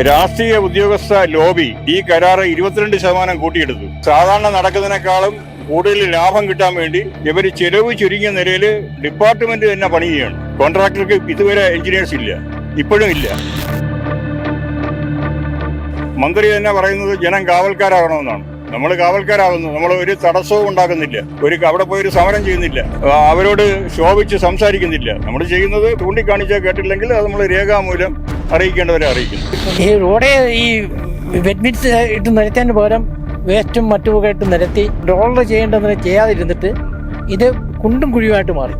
രാഷ്ട്രീയ ഉദ്യോഗസ്ഥ ലോബി ഈ കരാറ് ഇരുപത്തിരണ്ട് ശതമാനം കൂട്ടിയെടുത്തു. സാധാരണ നടക്കുന്നതിനേക്കാളും കൂടുതൽ ലാഭം കിട്ടാൻ വേണ്ടി ഇവർ ചെലവ് ചുരുങ്ങിയ നിലയിൽ ഡിപ്പാർട്ട്മെന്റ് തന്നെ പണി ചെയ്യാണ് കോൺട്രാക്ടർക്ക് ഇതുവരെ എഞ്ചിനീയേഴ്സ് ഇല്ല. ഇപ്പോഴും ഇല്ല. മന്ത്രി തന്നെ പറയുന്നത് ജനം കാവൽക്കാരാകണമെന്നാണ്. നമ്മൾ കാവൽക്കാരാകുന്നു നമ്മൾ ഒരു തടസ്സവും ഉണ്ടാക്കുന്നില്ല. ഒരു അവിടെ പോയി ഒരു സമരം ചെയ്യുന്നില്ല. അവരോട് ശോഭിച്ച് സംസാരിക്കുന്നില്ല. നമ്മൾ ചെയ്യുന്നത് ചൂണ്ടിക്കാണിച്ചാൽ കേട്ടില്ലെങ്കിൽ അത് നമ്മൾ രേഖാമൂലം അറിയിക്കേണ്ടവരെ അറിയിക്കുന്നു. ഈ റോഡെ ഈ വെഡ്മിറ്റ് ഇട്ട് നിരത്തതിന് പകരം വേസ്റ്റും മറ്റുമൊക്കെ ഇട്ട് നിരത്തി ഡോളർ ചെയ്യേണ്ടതിനെ ചെയ്യാതിരുന്നിട്ട് ഇത് കുണ്ടും കുഴിയുമായിട്ട് മാറി.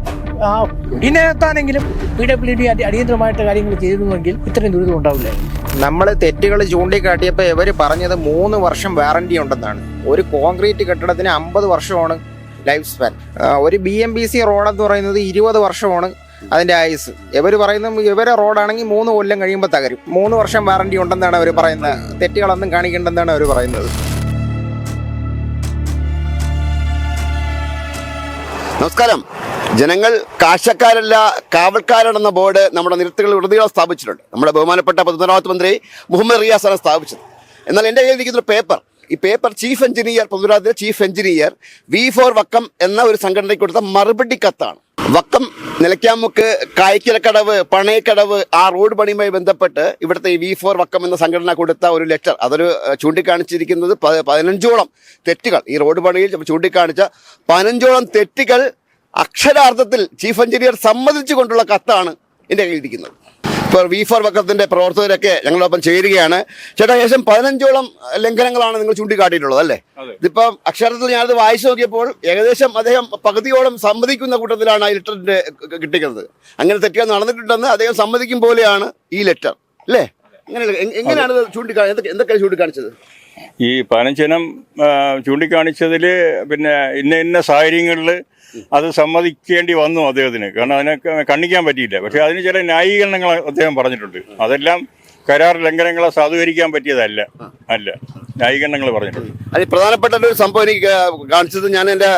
ആ കുടിനകത്താണെങ്കിലും പി ഡബ്ല്യു ഡി അടിയന്തരമായിട്ട് കാര്യങ്ങൾ ചെയ്തിരുന്നെങ്കിൽ ഇത്രയും ദുരിതം ഉണ്ടാവില്ല. നമ്മൾ തെറ്റുകൾ ചൂണ്ടിക്കാട്ടിയപ്പോൾ ഇവർ പറഞ്ഞത് മൂന്ന് വർഷം വാറണ്ടി ഉണ്ടെന്നാണ്. ഒരു കോൺക്രീറ്റ് കെട്ടിടത്തിന് അമ്പത് വർഷമാണ് ലൈഫ് സ്പാൻ ഒരു ബി എം ബി സി റോഡെന്ന് പറയുന്നത് ഇരുപത് വർഷമാണ് അതിന്റെ ആയുസ് ഇവർ പറയുന്ന ഇവരെ റോഡാണെങ്കിൽ മൂന്ന് കൊല്ലം കഴിയുമ്പോൾ തകരും. മൂന്ന് വർഷം വാറണ്ടി ഉണ്ടെന്നാണ് അവർ പറയുന്നത് തെറ്റുകളൊന്നും കാണിക്കേണ്ടെന്നാണ് അവർ പറയുന്നത്. നമസ്കാരം. ജനങ്ങൾ കാശക്കാരല്ല കാവൽക്കാരാണെന്ന ബോർഡ് നമ്മുടെ നിരത്തുകൾ ഉടനീളം സ്ഥാപിച്ചിട്ടുണ്ട്. നമ്മുടെ ബഹുമാനപ്പെട്ട പൊതുമരാമത്ത് മന്ത്രി മുഹമ്മദ് റിയാസാണ് സ്ഥാപിച്ചത്. എന്നാൽ എന്റെ കയ്യിൽ ഇരിക്കുന്ന പേപ്പർ. ഈ paper chief engineer പൊതുമരാമത്തിലെ chief engineer V four Vakkom എന്ന ഒരു സംഘടനയ്ക്ക് കൊടുത്ത മറുപടി കത്താണ്. വക്കം നിലയ്ക്കാമുക്ക് കായ്ക്കലക്കടവ് പണയക്കടവ് ആ റോഡ് പണിയുമായി ബന്ധപ്പെട്ട് ഇവിടുത്തെ ഈ വി ഫോർ വക്കം എന്ന സംഘടന കൊടുത്ത ഒരു ലെറ്റർ. അതൊരു ചൂണ്ടിക്കാണിച്ചിരിക്കുന്നത് പതിനഞ്ചോളം തെറ്റുകൾ. ഈ റോഡ് പണിയിൽ ചൂണ്ടിക്കാണിച്ച പതിനഞ്ചോളം തെറ്റുകൾ അക്ഷരാർത്ഥത്തിൽ ചീഫ് എഞ്ചിനീയർ സമ്മതിച്ചു കൊണ്ടുള്ള കത്താണ് എന്റെ കയ്യിലിരിക്കുന്നത്. ഇപ്പോൾ വി ഫോർ വക്കത്തിന്റെ പ്രവർത്തകരൊക്കെ ഞങ്ങളോടൊപ്പം ചേരുകയാണ്. ചേട്ടാ ഏകദേശം പതിനഞ്ചോളം ലംഘനങ്ങളാണ് നിങ്ങൾ ചൂണ്ടിക്കാട്ടിയിട്ടുള്ളത് അല്ലേ. ഇതിപ്പം അക്ഷരത്തിൽ ഞാനത് വായിച്ചു നോക്കിയപ്പോൾ ഏകദേശം അദ്ദേഹം പകുതിയോളം സമ്മതിക്കുന്ന കൂട്ടത്തിലാണ് ആ ലെറ്ററിന്റെ കിട്ടിക്കുന്നത്. അങ്ങനെ തെറ്റുകൾ നടന്നിട്ടുണ്ടെന്ന് അദ്ദേഹം സമ്മതിക്കും പോലെയാണ് ഈ ലെറ്റർ അല്ലേ? എങ്ങനെ എങ്ങനെയാണ് ചൂണ്ടിക്കാണിച്ചത് ചൂണ്ടിക്കാ എന്തൊക്കെ ചൂണ്ടിക്കാണിച്ചത്? ഈ പനഞ്ചനം ചൂണ്ടിക്കാണിച്ചതിൽ പിന്നെ ഇന്ന ഇന്ന സാഹചര്യങ്ങളിൽ അത് സമ്മതിക്കേണ്ടി വന്നു അദ്ദേഹത്തിന്. കാരണം അതിനെ കണ്ണിക്കാൻ പറ്റിയില്ല. പക്ഷേ അതിന് ചില ന്യായീകരണങ്ങൾ അദ്ദേഹം പറഞ്ഞിട്ടുണ്ട്. അതെല്ലാം കരാർ ലംഘനങ്ങളെ സാധൂകരിക്കാൻ പറ്റിയതല്ല. അല്ല. ന്യായീകരണങ്ങൾ പറഞ്ഞിട്ടുണ്ട്. അതിൽ പ്രധാനപ്പെട്ട ഒരു സംഭവം എനിക്ക് കാണിച്ചത് ഞാൻ എന്റെ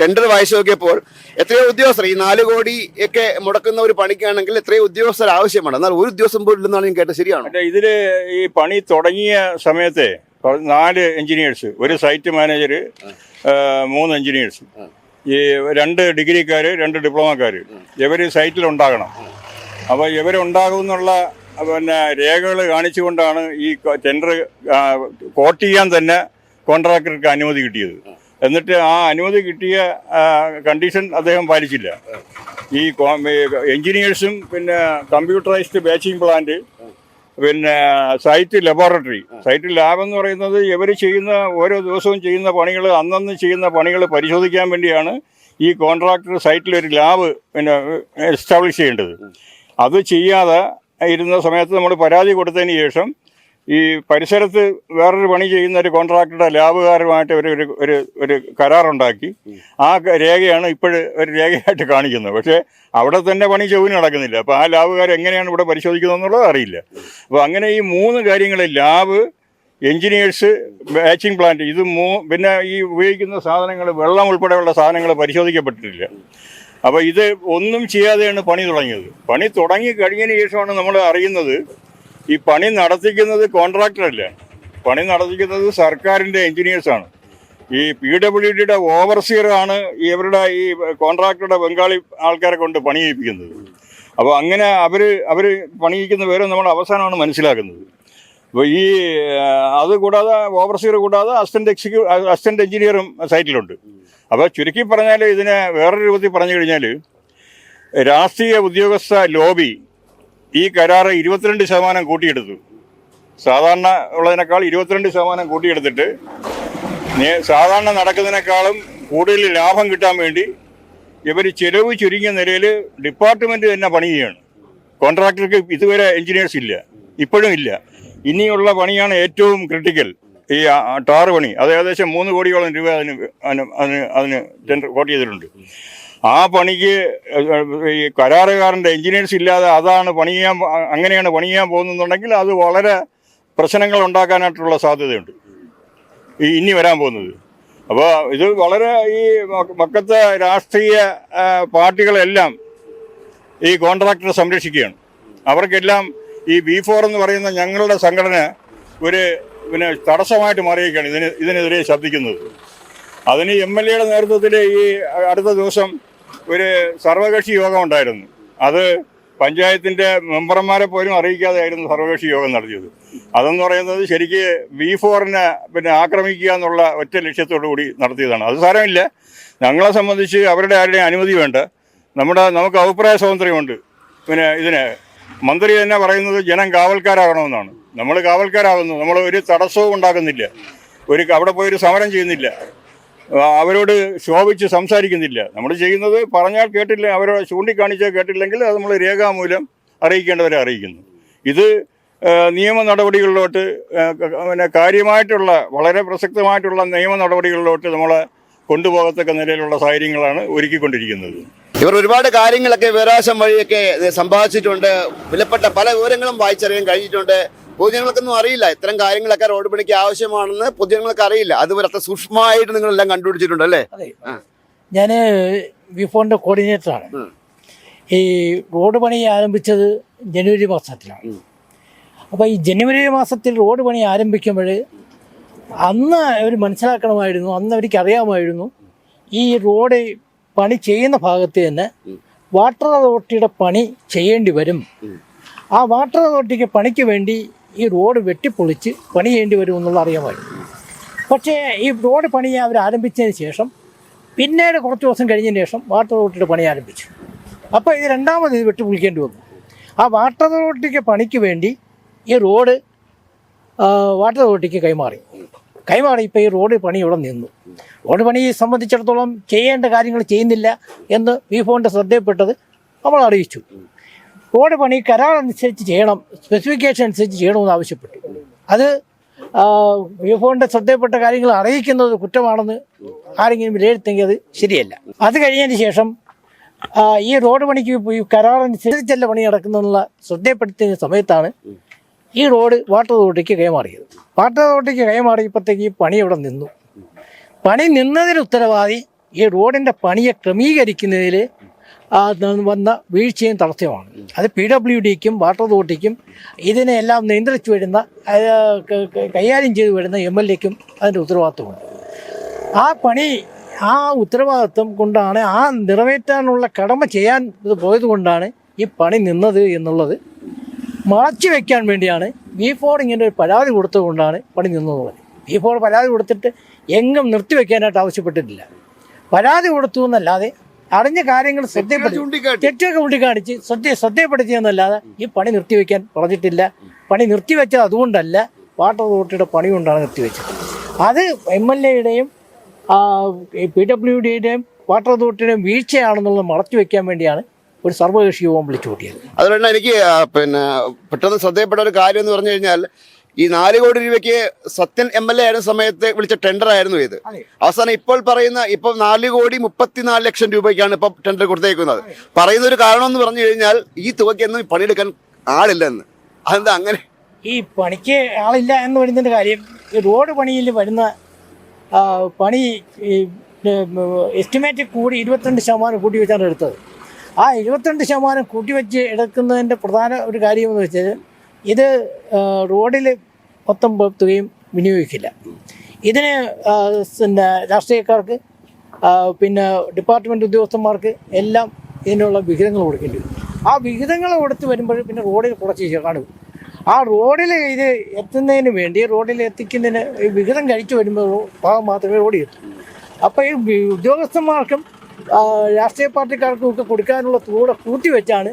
ടെൻഡർ വായിച്ചു നോക്കിയപ്പോൾ എത്രയോ ഉദ്യോഗസ്ഥർ ഈ നാല് കോടി ഒക്കെ മുടക്കുന്ന ഒരു പണിക്കാണെങ്കിൽ എത്രയോ ഉദ്യോഗസ്ഥർ ആവശ്യമാണ്. എന്നാൽ ഒരു ഉദ്യോഗസ്ഥൻ പോലും ഇല്ലെന്നാണ് ഞാൻ കേട്ടത്. ശരിയാണ്? അല്ല ഇതിൽ ഈ പണി തുടങ്ങിയ സമയത്തെ നാല് എഞ്ചിനീയേഴ്സ് ഒരു സൈറ്റ് മാനേജർ മൂന്ന് എഞ്ചിനീയേഴ്സ്. ഈ രണ്ട് ഡിഗ്രിക്കാർ രണ്ട് ഡിപ്ലോമക്കാർ ഇവർ സൈറ്റിൽ ഉണ്ടാകണം അപ്പോൾ ഇവരുണ്ടാകും എന്നുള്ള പിന്നെ രേഖകൾ കാണിച്ചുകൊണ്ടാണ് ഈ ടെൻഡർ കോട്ട് ചെയ്യാൻ തന്നെ കോൺട്രാക്ടർക്ക് അനുമതി കിട്ടിയത്. എന്നിട്ട് ആ അനുമതി കിട്ടിയ കണ്ടീഷൻ അദ്ദേഹം പാലിച്ചില്ല. ഈ എഞ്ചിനീയേഴ്സും പിന്നെ കമ്പ്യൂട്ടറൈസ്ഡ് ബാച്ചിങ് പ്ലാന്റ് പിന്നെ സൈറ്റ് ലബോറട്ടറി സൈറ്റ് ലാബ് എന്ന് പറയുന്നത് ഇവർ ചെയ്യുന്ന ഓരോ ദിവസവും ചെയ്യുന്ന പണികൾ അന്നന്ന് ചെയ്യുന്ന പണികൾ പരിശോധിക്കാൻ വേണ്ടിയാണ് ഈ കോൺട്രാക്ടർ സൈറ്റിൽ ഒരു ലാബ് പിന്നെ എസ്റ്റാബ്ലിഷ് ചെയ്യേണ്ടത്. അത് ചെയ്യാതെ ഇരുന്ന സമയത്ത് നമ്മൾ പരാതി കൊടുത്തതിന് ശേഷം ഈ പരിസരത്ത് വേറൊരു പണി ചെയ്യുന്ന ഒരു കോൺട്രാക്ടറുടെ ലാബുകാരുമായിട്ട് ഒരു ഒരു ഒരു കരാറുണ്ടാക്കി. ആ രേഖയാണ് ഇപ്പോഴും ഒരു രേഖയായിട്ട് കാണിക്കുന്നത്. പക്ഷേ അവിടെ തന്നെ പണി ചൊവ്വിന് നടക്കുന്നില്ല. അപ്പോൾ ആ ലാബുകാർ എങ്ങനെയാണ് ഇവിടെ പരിശോധിക്കുന്നത് എന്നുള്ളത് അറിയില്ല. അപ്പോൾ അങ്ങനെ ഈ മൂന്ന് കാര്യങ്ങൾ ലാബ് എഞ്ചിനീയേഴ്സ് ബാച്ചിങ് പ്ലാന്റ് ഇത് മൂ പിന്നെ ഈ ഉപയോഗിക്കുന്ന സാധനങ്ങൾ വെള്ളം ഉൾപ്പെടെയുള്ള സാധനങ്ങൾ പരിശോധിക്കപ്പെട്ടിട്ടില്ല. അപ്പോൾ ഇത് ഒന്നും ചെയ്യാതെയാണ് പണി തുടങ്ങിയത്. പണി തുടങ്ങി കഴിഞ്ഞതിന് ശേഷമാണ് നമ്മൾ അറിയുന്നത് ഈ പണി നടത്തിക്കുന്നത് കോൺട്രാക്ടറല്ല. പണി നടത്തിക്കുന്നത് സർക്കാരിന്റെ എഞ്ചിനീയേഴ്സാണ് ഈ പി ഡബ്ല്യു ഡിയുടെ ഓവർസിയർ ആണ് ഇവരുടെ ഈ കോൺട്രാക്ടറുടെ ബംഗാളി ആൾക്കാരെ കൊണ്ട് പണി ചെയ്യിപ്പിക്കുന്നത് അപ്പോൾ അങ്ങനെ അവർ അവർ പണിയിക്കുന്ന വിവരം നമ്മൾ അവസാനമാണ് മനസ്സിലാക്കുന്നത്. ഈ അത് കൂടാതെ ഓവർസിയർ കൂടാതെ അസിസ്റ്റന്റ് എക്സിക്യൂ അസിസ്റ്റന്റ് എഞ്ചിനീയറും സൈറ്റിലുണ്ട്. അപ്പോൾ ചുരുക്കി പറഞ്ഞാൽ ഇതിനെ വേറൊരു രൂപത്തിൽ പറഞ്ഞു കഴിഞ്ഞാൽ രാഷ്ട്രീയ ഉദ്യോഗസ്ഥ ലോബി ഈ കരാറ് ഇരുപത്തിരണ്ട് ശതമാനം കൂട്ടിയെടുത്തു. സാധാരണ ഉള്ളതിനേക്കാൾ ഇരുപത്തിരണ്ട് ശതമാനം കൂട്ടിയെടുത്തിട്ട് സാധാരണ നടക്കുന്നതിനേക്കാളും കൂടുതൽ ലാഭം കിട്ടാൻ വേണ്ടി ഇവർ ചെലവ് ചുരുങ്ങിയ നിലയിൽ ഡിപ്പാർട്ട്മെന്റ് തന്നെ പണി കോൺട്രാക്ടർക്ക് ഇതുവരെ എഞ്ചിനീയേഴ്സ് ഇല്ല. ഇപ്പോഴും ഇല്ല. ഇനിയുള്ള പണിയാണ് ഏറ്റവും ക്രിട്ടിക്കൽ ഈ ടാർ പണി. അത് ഏകദേശം മൂന്ന് കോടിയോളം രൂപ അതിന് അതിന് അതിന് ടെൻഡർ കോട്ട് ചെയ്തിട്ടുണ്ട്. ആ പണിക്ക് ഈ കരാറുകാരന്റെ എഞ്ചിനീയേഴ്സ് ഇല്ലാതെ അതാണ് പണി ചെയ്യാൻ അങ്ങനെയാണ് പണിയാൻ പോകുന്നുണ്ടെങ്കിൽ അത് വളരെ പ്രശ്നങ്ങൾ ഉണ്ടാക്കാനായിട്ടുള്ള സാധ്യതയുണ്ട്. ഈ ഇനി വരാൻ പോകുന്നത്. അപ്പോൾ ഇത് വളരെ ഈ മക്ക- മക്കത്തെ രാഷ്ട്രീയ പാർട്ടികളെല്ലാം ഈ കോൺട്രാക്ടറെ സംരക്ഷിക്കുകയാണ്. അവർക്കെല്ലാം ഈ ബി ഫോർ എന്ന് പറയുന്ന ഞങ്ങളുടെ സംഘടന ഒരു പിന്നെ തടസ്സമായിട്ട് മാറിയേക്കാണ് ഇതിന് ഇതിനെതിരെ ശബ്ദിക്കുന്നത്. അതിന് എം എൽ എയുടെ നേതൃത്വത്തിൽ ഈ അടുത്ത ദിവസം ഒരു സർവകക്ഷി യോഗം ഉണ്ടായിരുന്നു. അത് പഞ്ചായത്തിന്റെ മെമ്പർമാരെ പോലും അറിയിക്കാതെയായിരുന്നു സർവകക്ഷി യോഗം നടത്തിയത്. അതെന്ന് പറയുന്നത് ശരിക്ക് ബി ഫോറിനെ പിന്നെ ആക്രമിക്കുക എന്നുള്ള ഒറ്റ ലക്ഷ്യത്തോടു കൂടി നടത്തിയതാണ്. അത് സാരമില്ല. ഞങ്ങളെ സംബന്ധിച്ച് അവരുടെ ആരുടെയും അനുമതി വേണ്ട. നമ്മുടെ നമുക്ക് അഭിപ്രായ സ്വാതന്ത്ര്യമുണ്ട്. പിന്നെ ഇതിന് മന്ത്രി തന്നെ പറയുന്നത് ജനം കാവൽക്കാരാകണമെന്നാണ്. നമ്മൾ കാവൽക്കാരാകുന്നു. നമ്മൾ ഒരു തടസ്സവും ഉണ്ടാക്കുന്നില്ല. ഒരു അവിടെ പോയി ഒരു സമരം ചെയ്യുന്നില്ല. അവരോട് ശോഭിച്ച് സംസാരിക്കുന്നില്ല. നമ്മൾ ചെയ്യുന്നത് പറഞ്ഞാൽ കേട്ടില്ല. അവരോട് ചൂണ്ടിക്കാണിച്ചാൽ കേട്ടില്ലെങ്കിൽ അത് നമ്മൾ രേഖാമൂലം അറിയിക്കേണ്ടവരെ അറിയിക്കുന്നു. ഇത് നിയമ നടപടികളിലോട്ട് പിന്നെ കാര്യമായിട്ടുള്ള വളരെ പ്രസക്തമായിട്ടുള്ള നിയമ നടപടികളിലോട്ട് നമ്മളെ കൊണ്ടുപോകത്തക്ക നിലയിലുള്ള സാഹചര്യങ്ങളാണ് ഒരുക്കിക്കൊണ്ടിരിക്കുന്നത്. ഇവർ ഒരുപാട് കാര്യങ്ങളൊക്കെ വിവരാശം വഴിയൊക്കെ സംഭാഷിച്ചിട്ടുണ്ട് സമ്പാദിച്ചിട്ടുണ്ട്. വിലപ്പെട്ട പല വിവരങ്ങളും വായിച്ചറിയാൻ കഴിഞ്ഞിട്ടുണ്ട്. പൊതുജനങ്ങൾക്കൊന്നും അറിയില്ല. ഇത്തരം കാര്യങ്ങളൊക്കെ റോഡ് പണിക്ക് ആവശ്യമാണെന്ന് പൊതുജനങ്ങൾക്ക് അറിയില്ല. അത് അത്ര സൂക്ഷ്മമായിട്ട് നിങ്ങളെല്ലാം കണ്ടുപിടിച്ചിട്ടുണ്ട് അല്ലേ. ഞാൻ വിഫോന്റെ കോർഡിനേറ്ററാണ് ഈ റോഡ് പണി ആരംഭിച്ചത് ജനുവരി മാസത്തിലാണ്. അപ്പൊ അപ്പോൾ ഈ ജനുവരി മാസത്തിൽ റോഡ് പണി ആരംഭിക്കുമ്പോൾ അന്ന് അവർ മനസ്സിലാക്കണമായിരുന്നു അന്ന് അവർക്ക് അറിയാമായിരുന്നു ഈ റോഡ് പണി ചെയ്യുന്ന ഭാഗത്ത് തന്നെ വാട്ടർ അതോറിറ്റിയുടെ പണി ചെയ്യേണ്ടി വരും. ആ വാട്ടർ അതോറിറ്റിക്ക് പണിക്ക് വേണ്ടി ഈ റോഡ് വെട്ടിപ്പൊളിച്ച് പണി ചെയ്യേണ്ടി വരും എന്നുള്ള അറിയാമായിരുന്നു. പക്ഷേ ഈ റോഡ് പണി അവർ ആരംഭിച്ചതിന് ശേഷം പിന്നീട് കുറച്ച് ദിവസം കഴിഞ്ഞതിന് ശേഷം വാട്ടർ അതോറിറ്റിയുടെ പണി ആരംഭിച്ചു. അപ്പോൾ ഇത് രണ്ടാമത് ഇത് വെട്ടിപ്പൊളിക്കേണ്ടി വന്നു. ആ വാട്ടർ അതോറിറ്റിക്ക് പണിക്ക് വേണ്ടി ഈ റോഡ് വാട്ടർ അതോറിറ്റിക്ക് കൈമാറി. കൈമാറി. ഇപ്പോൾ ഈ റോഡ് പണി ഇവിടെ നിന്നു. റോഡ് പണി സംബന്ധിച്ചിടത്തോളം ചെയ്യേണ്ട കാര്യങ്ങൾ ചെയ്യുന്നില്ല എന്ന് വി ഫോണിന്റെ ശ്രദ്ധയിൽപ്പെട്ടത് നമ്മൾ അറിയിച്ചു. റോഡ് പണി കരാർ അനുസരിച്ച് ചെയ്യണം സ്പെസിഫിക്കേഷൻ അനുസരിച്ച് ചെയ്യണമെന്ന് ആവശ്യപ്പെട്ടു. അത് വി ഫോണിന്റെ ശ്രദ്ധയിൽപ്പെട്ട കാര്യങ്ങൾ അറിയിക്കുന്നത് കുറ്റമാണെന്ന് ആരെങ്കിലും വിലയിരുത്തെങ്കിൽ അത് ശരിയല്ല. അത് കഴിഞ്ഞതിന് ശേഷം ഈ റോഡ് പണിക്ക് കരാർ അനുസരിച്ചല്ല പണി നടക്കുന്നുള്ള ശ്രദ്ധയപ്പെടുത്തിയ സമയത്താണ് ഈ റോഡ് വാട്ടർ അതോറിറ്റിക്ക് കൈമാറിയത്. വാട്ടർ അതോറിറ്റിക്ക് കൈമാറിയപ്പോഴത്തേക്ക് ഈ പണി ഇവിടെ നിന്നു. പണി നിന്നതിന് ഉത്തരവാദി ഈ റോഡിന്റെ പണിയെ ക്രമീകരിക്കുന്നതിൽ വന്ന വീഴ്ചയും തടസ്സമാണ് അത് പി ഡബ്ല്യു ഡിക്കും വാട്ടർ അതോറിറ്റിക്കും ഇതിനെല്ലാം നിയന്ത്രിച്ചു വരുന്ന കൈകാര്യം ചെയ്തു വരുന്ന എം എൽ എക്കും അതിന്റെ ഉത്തരവാദിത്വമുണ്ട്. ആ പണി ആ ഉത്തരവാദിത്വം കൊണ്ടാണ് ആ നിറവേറ്റാനുള്ള കടമ ചെയ്യാൻ ഇത് പോയത് കൊണ്ടാണ് ഈ പണി നിന്നത് എന്നുള്ളത് മറച്ചു വെക്കാൻ വേണ്ടിയാണ് വി ഫോർ ഇങ്ങനെ ഒരു പരാതി കൊടുത്തുകൊണ്ടാണ് പണി നിന്നതുള്ളത് വി ഫോർ പരാതി കൊടുത്തിട്ട് എങ്ങും നിർത്തിവെക്കാനായിട്ട് ആവശ്യപ്പെട്ടിട്ടില്ല. പരാതി കൊടുത്തു എന്നല്ലാതെ അറിഞ്ഞ കാര്യങ്ങൾ ശ്രദ്ധയപ്പെടുത്തി ചൂണ്ടിക്കാട്ടി. തെറ്റൊക്കെ ചൂണ്ടിക്കാണിച്ച് ശ്രദ്ധ ശ്രദ്ധയപ്പെടുത്തിയെന്നല്ലാതെ ഈ പണി നിർത്തിവെക്കാൻ പറഞ്ഞിട്ടില്ല. പണി നിർത്തിവെച്ചത് അതുകൊണ്ടല്ല വാട്ടർ അതോറിറ്റിയുടെ പണി കൊണ്ടാണ് നിർത്തിവെച്ചത് അത് എം എൽ എയുടെയും പി ഡബ്ല്യു ഡിയുടെയും വാട്ടർ അതോറിറ്റിയുടെയും വീഴ്ചയാണെന്നുള്ളത് മറച്ചു വെക്കാൻ വേണ്ടിയാണ് ഒരു സർവകക്ഷി യോഗം വിളിച്ചു കൂട്ടിയത്. അതുകൊണ്ട് എനിക്ക് പിന്നെ പെട്ടെന്ന് ശ്രദ്ധയപ്പെട്ട ഒരു കാര്യം എന്ന് പറഞ്ഞു കഴിഞ്ഞാൽ ഈ നാല് കോടി രൂപയ്ക്ക് സത്യൻ എം എൽ എ ആയിരുന്ന സമയത്ത് വിളിച്ച ടെൻഡർ ആയിരുന്നു ഇത്. അവസാനം ഇപ്പോൾ പറയുന്ന ഇപ്പൊ നാല് കോടി മുപ്പത്തിനാല് ലക്ഷം രൂപയ്ക്കാണ് ഇപ്പൊ ടെൻഡർ കൊടുത്തേക്കുന്നത്. പറയുന്ന ഒരു കാരണം എന്ന് പറഞ്ഞു കഴിഞ്ഞാൽ ഈ തുകയ്ക്കൊന്നും പണിയെടുക്കാൻ ആളില്ലെന്ന്. അതെന്താ അങ്ങനെ? ഈ പണിക്ക് ആളില്ല എന്ന് പറയുന്നതിന്റെ കാര്യം റോഡ് പണിയിൽ വരുന്ന പണി എസ്റ്റിമേറ്റ് കൂടി ഇരുപത്തിരണ്ട് ശതമാനം കൂട്ടി വെച്ചാണ് എടുത്തത്. ആ ഇരുപത്തിരണ്ട് ശതമാനം കൂട്ടിവെച്ച് എടുക്കുന്നതിന്റെ പ്രധാന ഒരു കാര്യം എന്ന് വെച്ചാൽ ഇത് റോഡിൽ മൊത്തം തുകയും വിനിയോഗിക്കില്ല. ഇതിന് പിന്നെ രാഷ്ട്രീയക്കാർക്ക് പിന്നെ ഡിപ്പാർട്ട്മെന്റ് ഉദ്യോഗസ്ഥന്മാർക്ക് എല്ലാം ഇതിനുള്ള വിഹിതങ്ങൾ കൊടുക്കേണ്ടി വരും. ആ വിഹിതങ്ങൾ കൊടുത്ത് വരുമ്പോൾ പിന്നെ റോഡിൽ കുറച്ച് കാണും. ആ റോഡിൽ ഇത് എത്തുന്നതിന് വേണ്ടി റോഡിൽ എത്തിക്കുന്നതിന് വിഹിതം കഴിച്ചു വരുമ്പോൾ ഭാഗം മാത്രമേ റോഡിൽ എത്തൂ. അപ്പോൾ ഈ ഉദ്യോഗസ്ഥന്മാർക്കും രാഷ്ട്രീയ പാർട്ടിക്കാർക്കും ഒക്കെ കൊടുക്കാനുള്ള തുക കൂട്ടി വെച്ചാണ്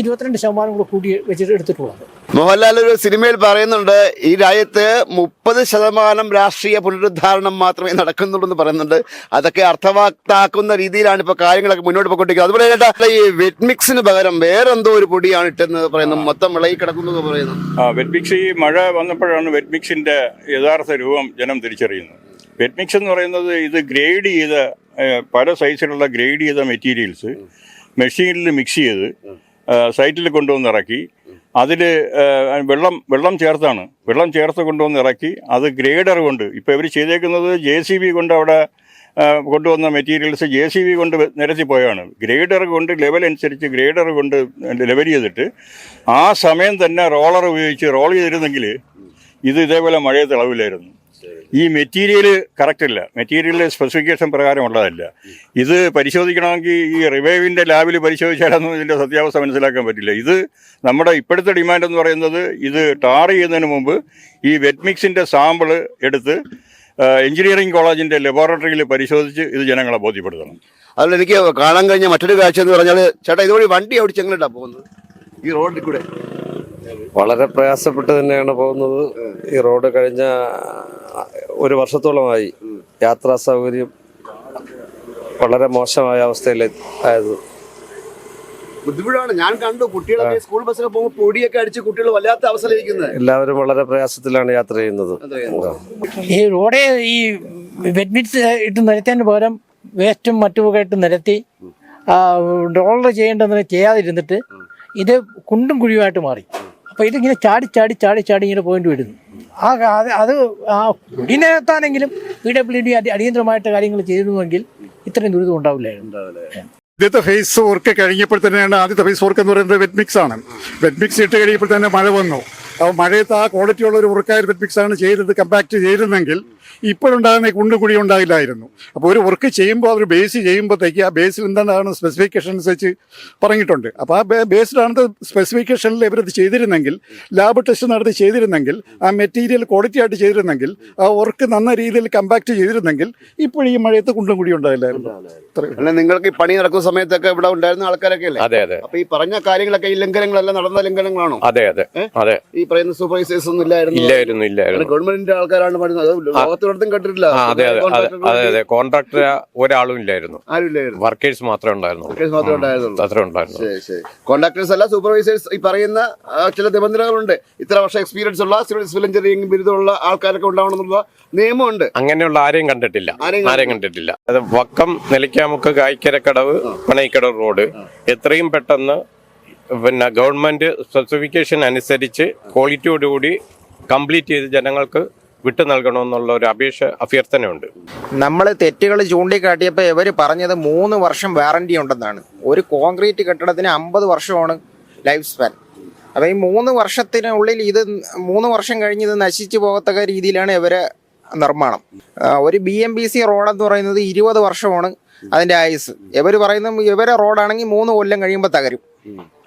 ഇരുപത്തിരണ്ട് ശതമാനം കൂടെ കൂട്ടി വെച്ചിട്ട് എടുത്തിട്ടുള്ളത്. മോഹൻലാൽ ഒരു സിനിമയിൽ പറയുന്നുണ്ട് ഈ രാജ്യത്ത് മുപ്പത് ശതമാനം രാഷ്ട്രീയ പുനരുദ്ധാരണം മാത്രമേ നടക്കുന്നുള്ളൂ എന്ന് പറയുന്നുണ്ട്. അതൊക്കെ അർത്ഥവാക്താക്കുന്ന രീതിയിലാണ് ഇപ്പൊ കാര്യങ്ങളൊക്കെ മുന്നോട്ട് പോയിക്കൊണ്ടിരിക്കുന്നത്. അതുപോലെ ചേട്ടാ ഈ വെറ്റ്മിക്സിന് പകരം വേറെന്തോ ഒരു പൊടിയാണ് ഇട്ടെന്ന് പറയുന്നത് മൊത്തം വിളയി കിടക്കുന്നു പറയുന്നു. ആ വെറ്റ്മിക്സ് ഈ മഴ വന്നപ്പോഴാണ് വെറ്റ്മിക്സിന്റെ യഥാർത്ഥ രൂപം ജനം തിരിച്ചറിയുന്നത്. വെറ്റ്മിക്സ് എന്ന് പറയുന്നത് ഇത് ഗ്രേഡ് ചെയ്ത പല സൈസിലുള്ള ഗ്രേഡ് ചെയ്ത മെറ്റീരിയൽസ് മെഷീനിൽ മിക്സ് ചെയ്ത് സൈറ്റിൽ കൊണ്ടുവന്ന് ഇറക്കി അതിൽ വെള്ളം വെള്ളം ചേർത്താണ്. വെള്ളം ചേർത്ത് കൊണ്ടുവന്ന് ഇറക്കി അത് ഗ്രേഡർ കൊണ്ട് ഇപ്പോൾ ഇവർ ചെയ്തേക്കുന്നത് ജെ സി ബി കൊണ്ട് അവിടെ കൊണ്ടുവന്ന മെറ്റീരിയൽസ് ജെ സി ബി കൊണ്ട് നിരത്തി പോയാണ്. ഗ്രേഡർ കൊണ്ട് ലെവൽ അനുസരിച്ച് ഗ്രേഡർ കൊണ്ട് ലെവൽ ചെയ്തിട്ട് ആ സമയം തന്നെ റോളർ ഉപയോഗിച്ച് റോൾ ചെയ്തിരുന്നെങ്കിൽ ഇത് ഇതേപോലെ മഴയെ തിളവില്ലായിരുന്നു ഈ മെറ്റീരിയൽ കറക്റ്റ് അല്ല മെറ്റീരിയൽ സ്പെസിഫിക്കേഷൻ പ്രകാരം ഉള്ളതല്ല. ഇത് പരിശോധിക്കണമെങ്കിൽ ഈ റിവൈവിന്റെ ലാബിൽ പരിശോധിച്ചാലൊന്നും ഇതിന്റെ സത്യാവസ്ഥ മനസ്സിലാക്കാൻ പറ്റില്ല. ഇത് നമ്മുടെ ഇപ്പോഴത്തെ ഡിമാൻഡ് എന്ന് പറയുന്നത് ഇത് ടാർ ചെയ്യുന്നതിന് മുമ്പ് ഈ വെറ്റ് മിക്സിന്റെ സാമ്പിൾ എടുത്ത് എഞ്ചിനീയറിംഗ് കോളേജിന്റെ ലബോറട്ടറിയിൽ പരിശോധിച്ച് ഇത് ജനങ്ങളെ ബോധ്യപ്പെടുത്തണം. അതിൽ എനിക്ക് കാണാൻ കഴിഞ്ഞ മറ്റൊരു കാഴ്ച എന്ന് പറഞ്ഞാൽ ചേട്ടാ ഇതുവഴി വണ്ടി ചെങ്ങലിട്ടാണ് പോകുന്നത്? ഈ റോഡിൽ കൂടെ. വളരെ പ്രയാസപ്പെട്ട് തന്നെയാണ് പോകുന്നത്. ഈ റോഡ് കഴിഞ്ഞ ഒരു വർഷത്തോളമായി യാത്രാ സൗകര്യം വളരെ മോശമായ അവസ്ഥയിൽ ആയത്. ബുദ്ധിമുട്ടാണ്. ഞാൻ കണ്ടു കുട്ടികളൊക്കെ സ്കൂൾ ബസ്സൊക്കെ പോകുമ്പോൾ പൊടിയൊക്കെ അടിച്ച് കുട്ടികൾ വല്ലാത്ത അവസ്ഥയിലിരിക്കുന്നത് എല്ലാവരും വളരെ പ്രയാസത്തിലാണ് യാത്ര ചെയ്യുന്നത്. ഈ റോഡേ ഈ വെഡ്മിറ്റ്സ് ഇട്ട് നിരത്തേന് പകരം വേസ്റ്റും മറ്റുമൊക്കെ ഇട്ട് നിരത്തി ഡോളർ ചെയ്യേണ്ടതിന് ചെയ്യാതിരുന്നിട്ട് ഇത് കുണ്ടും കുഴിയുമായിട്ട് മാറി. അപ്പോൾ ഇതിങ്ങനെ ചാടി ചാടി ചാടി ചാടി ഇങ്ങനെ പോയിന്റ് വരുന്നു. ആ അത് അത് ആ ഇതിനകത്താണെങ്കിലും പി ഡബ്ല്യു ഡി അടിയന്തരമായിട്ട് കാര്യങ്ങൾ ചെയ്തിരുന്നുവെങ്കിൽ ഇത്രയും ദുരിതം ഉണ്ടാവില്ലായിരുന്നു. ആദ്യത്തെ ഫേസ് വർക്ക് കഴിഞ്ഞപ്പോൾ തന്നെയാണ് ആദ്യത്തെ ഫേസ് വർക്ക് എന്ന് പറയുന്നത് വെറ്റ് മിക്സ് ആണ്. വെറ്റ് മിക്സ് ഇട്ട് കഴിയപ്പോൾ തന്നെ മഴ വന്നു. അപ്പോൾ മഴയത്ത് ആ ക്വാളിറ്റി ഉള്ള ഒരു വർക്കായ വെറ്റ് മിക്സ് ആണ് ചെയ്തത്. കമ്പാക്ട് ചെയ്തിരുന്നെങ്കിൽ ഇപ്പോഴുണ്ടാകുന്ന കുണ്ടും കുടി ഉണ്ടായില്ലായിരുന്നു. അപ്പോൾ ഒരു വർക്ക് ചെയ്യുമ്പോൾ അവർ ബേസ് ചെയ്യുമ്പോഴത്തേക്ക് ആ ബേസിൽ എന്താണ് സ്പെസിഫിക്കേഷൻ അനുസരിച്ച് പറഞ്ഞിട്ടുണ്ട്. അപ്പോൾ ആ ബേസ്ഡാണ് സ്പെസിഫിക്കേഷനിൽ ഇവരത് ചെയ്തിരുന്നെങ്കിൽ ലാബ് ടെസ്റ്റ് നടത്തി ചെയ്തിരുന്നെങ്കിൽ ആ മെറ്റീരിയൽ ക്വാളിറ്റി ആയിട്ട് ചെയ്തിരുന്നെങ്കിൽ ആ വർക്ക് നന്ന രീതിയിൽ കമ്പാക്ട് ചെയ്തിരുന്നെങ്കിൽ ഇപ്പോൾ ഈ മഴയത്ത് കുണ്ടും കുടി ഉണ്ടായില്ലായിരുന്നു. അല്ല നിങ്ങൾക്ക് ഈ പണി നടക്കുന്ന സമയത്തൊക്കെ ഇവിടെ ഉണ്ടായിരുന്ന ആൾക്കാരൊക്കെ അല്ലേ? അതെ അതെ. അപ്പൊ ഈ പറഞ്ഞ കാര്യങ്ങളൊക്കെ ഈ ലംഘനങ്ങളെല്ലാം നടന്ന ലംഘനങ്ങളാണോ? അതെ അതെ. അതെ. ഈ പറയുന്ന സൂപ്പർവൈസേഴ്സ് ഒന്നും ഇല്ലായിരുന്നു. ഇല്ലായിരുന്നു ഇല്ലായിരുന്നു. ഗവൺമെന്റിന്റെ ആൾക്കാരാണ് പറയുന്നത് അത് ലോകത്തിടത്തും കണ്ടിട്ടില്ല അതെ അതെ അതെ അതെ അതെ. കോൺട്രാക്ടർ ഒരാളും ഇല്ലായിരുന്നു. വർക്കേഴ്സ് മാത്രമേ ഉണ്ടായിരുന്നുള്ളൂ. കോൺട്രാക്ടേഴ്സ് അല്ല സൂപ്പർവൈസേഴ്സ് ഈ പറയുന്ന ചില നിബന്ധനകളുണ്ട്. ഇത്ര വർഷം എക്സ്പീരിയൻസ് ഉള്ള സിവിൽ എഞ്ചിനീയറിംഗ് ബിരുദമുള്ള ആൾക്കാരൊക്കെ ഉണ്ടാവണമെന്നുള്ള നിയമമുണ്ട്. അങ്ങനെയുള്ള ആരെയും കണ്ടിട്ടില്ല. ആരെയും കണ്ടിട്ടില്ല. അത് വക്കം നിലയ്ക്കാമുക്ക് കായ്ക്കരക്കടവ് പണയിക്കടവ് റോഡ് എത്രയും പെട്ടെന്ന് പിന്നെ ഗവൺമെന്റ് സ്പെസിഫിക്കേഷൻ അനുസരിച്ച് ക്വാളിറ്റിയോടുകൂടി കംപ്ലീറ്റ് ചെയ്ത് ജനങ്ങൾക്ക് വിട്ടു നൽകണമെന്നുള്ള ഒരു അപേക്ഷ അഭ്യർത്ഥനയുണ്ട് നമ്മൾ തെറ്റുകൾ ചൂണ്ടിക്കാട്ടിയപ്പോൾ ഇവർ പറഞ്ഞത് മൂന്ന് വർഷം വാറണ്ടി ഉണ്ടെന്നാണ്. ഒരു കോൺക്രീറ്റ് കെട്ടിടത്തിന് അമ്പത് വർഷമാണ് ലൈഫ് സ്പാൻ അപ്പോൾ ഈ മൂന്ന് വർഷത്തിനുള്ളിൽ ഇത് മൂന്ന് വർഷം കഴിഞ്ഞ് ഇത് നശിച്ചു പോകത്തക്ക രീതിയിലാണ് ഇവരെ നിർമ്മാണം. ഒരു ബി എം ബി സി റോഡെന്ന് പറയുന്നത് ഇരുപത് വർഷമാണ് അതിന്റെ ആയുസ്. ഇവർ പറയുന്ന ഇവരെ റോഡാണെങ്കിൽ മൂന്ന് കൊല്ലം കഴിയുമ്പോൾ തകരും.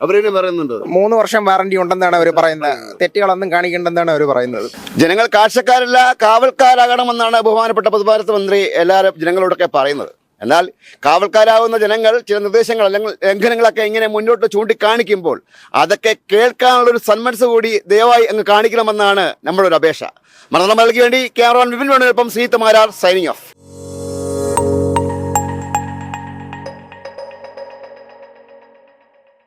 അവരെന്നെ പറയുന്നുണ്ട്. മൂന്ന് വർഷം വാറണ്ടി ഉണ്ടെന്നാണ് അവർ പറയുന്നത്. തെറ്റുകളൊന്നും കാണിക്കേണ്ടെന്നാണ് അവർ പറയുന്നത്. ജനങ്ങൾ കാഴ്ചക്കാരല്ല കാവൽക്കാരാകണമെന്നാണ് ബഹുമാനപ്പെട്ട പൊതുഭാരത മന്ത്രി എല്ലാവരും ജനങ്ങളോടൊക്കെ പറയുന്നത്. എന്നാൽ കാവൽക്കാരാവുന്ന ജനങ്ങൾ ചില നിർദ്ദേശങ്ങൾ അല്ലെങ്കിൽ ലംഘനങ്ങളൊക്കെ ഇങ്ങനെ മുന്നോട്ട് ചൂണ്ടിക്കാണിക്കുമ്പോൾ അതൊക്കെ കേൾക്കാനുള്ള ഒരു സന്മനസ് കൂടി ദയവായി അങ്ങ് കാണിക്കണമെന്നാണ് നമ്മുടെ ഒരു അപേക്ഷ. മലയാളം വേണ്ടി ക്യാമറമാൻ വിപിൻ വേണുവിനൊപ്പം സീത്ത് മാരാർ സൈനിങ് ഓഫ്